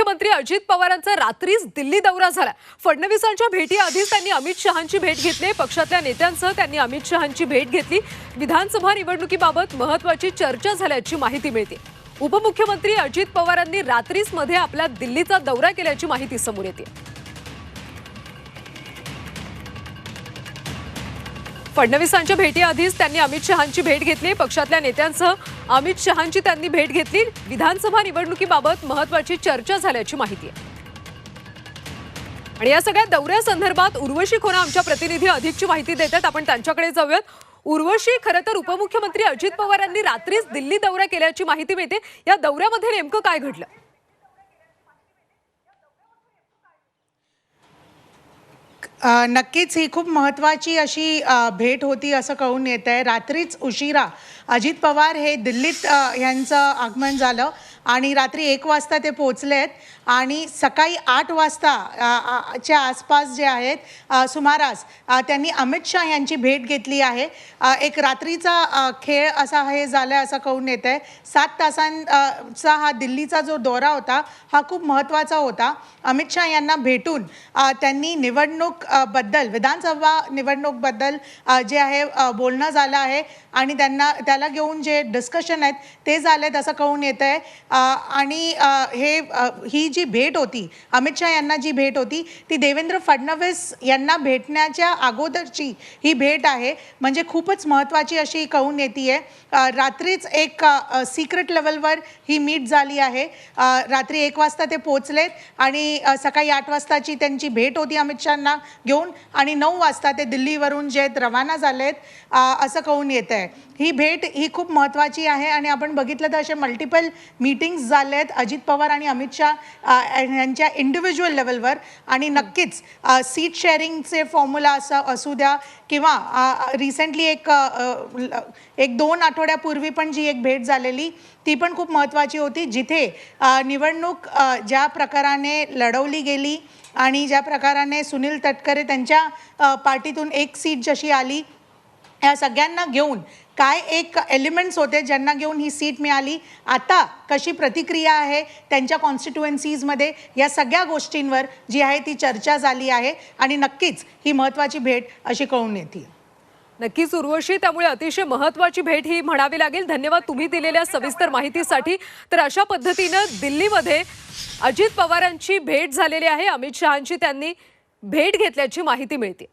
मुख्यमंत्री अजित पवारांचा रात्रीच दिल्ली दौरा झाला. फडणवीसांच्या भेटीआधीच त्यांनी अमित शहांची भेट घेतली. पक्षातल्या नेत्यांसह त्यांनी अमित शहांची भेट घेतली. विधानसभा निवडणुकीबाबत महत्वाची चर्चा झाल्याची माहिती मिळते. उपमुख्यमंत्री अजित पवारांनी रात्रीच मध्ये आपला दिल्लीचा दौरा केल्याची माहिती समोर येते. फडणवीसांच्या भेटीआधीच त्यांनी अमित शहांची भेट घेतली. पक्षातल्या नेत्यांसह अमित शहांची त्यांनी भेट घेतली. विधानसभा निवडणुकीबाबत महत्वाची चर्चा झाल्याची माहिती आहे. आणि या सगळ्या दौऱ्यासंदर्भात उर्वशी खोना आमच्या प्रतिनिधी अधिकची माहिती देतात. आपण त्यांच्याकडे जाऊयात. उर्वशी खरं तर उपमुख्यमंत्री अजित पवारांनी रात्रीच दिल्ली दौरा केल्याची माहिती मिळते. या दौऱ्यामध्ये नेमकं काय घडलं? नक्कीच ही खूप महत्त्वाची अशी भेट होती असं कळून येत आहे रात्रीच उशिरा अजित पवार हे दिल्लीत यांचं आगमन झालं. आणि रात्री एक वाजता ते पोचले आहेत आणि सकाळी आठ वाजता च्या आसपास जे आहेत सुमारास त्यांनी अमित शहा यांची भेट घेतली आहे. एक रात्रीचा खेळ असा हे झाला असं कळून येत आहे सात तासांचा हा दिल्लीचा जो दौरा होता हा खूप महत्त्वाचा होता. अमित शहा यांना भेटून त्यांनी निवडणूकबद्दल विधानसभा निवडणूकबद्दल जे आहे बोलणं झालं आहे. आणि त्यांना त्याला घेऊन जे डिस्कशन आहेत ते झालेत असं कळून येत आहे आणि हे ही जी भेट होती अमित शहा यांना जी भेट होती ती देवेंद्र फडणवीस यांना भेटण्याच्या अगोदरची ही भेट आहे. म्हणजे खूपच महत्त्वाची अशी कळून येते आहे रात्रीच एक सिक्रेट लेवलवर ही मीट झाली आहे. रात्री एक वाजता ते पोचलेत आणि सकाळी आठ वाजताची त्यांची भेट होती अमित शहांना घेऊन आणि नऊ वाजता ते दिल्लीवरून जे आहेत रवाना झालेत असं कळून येत आहे ही भेट ही खूप महत्त्वाची आहे आणि आपण बघितलं तर असे मल्टिपल मीट मीटिंग्स झाले आहेत अजित पवार आणि अमित शहा यांच्या इंडिव्हिज्युअल लेवलवर आणि नक्कीच सीट शेअरिंगचे फॉर्म्युला असं असू द्या किंवा रिसेंटली एक एक दोन आठवड्यापूर्वी पण जी एक भेट झालेली ती पण खूप महत्त्वाची होती. जिथे निवडणूक ज्या प्रकाराने लढवली गेली आणि ज्या प्रकाराने सुनील तटकरे त्यांच्या पार्टीतून एक सीट जशी आली या सगळ्यांना घेऊन काय एक एलिमेंट्स होते ज्यांना घेऊन ही सीट मिळाली? आता कशी प्रतिक्रिया आहे त्यांच्या कॉन्स्टिट्युएन्सीजमध्ये या सगळ्या गोष्टींवर जी आहे ती चर्चा झाली आहे आणि नक्कीच ही महत्त्वाची भेट अशी कळून येते. नक्कीच उर्वशी त्यामुळे अतिशय महत्वाची भेट ही म्हणावी लागेल. धन्यवाद तुम्ही दिलेल्या सविस्तर माहितीसाठी. तर अशा पद्धतीनं दिल्लीमध्ये अजित पवारांची भेट झालेली आहे. अमित शहांची त्यांनी भेट घेतल्याची माहिती मिळते.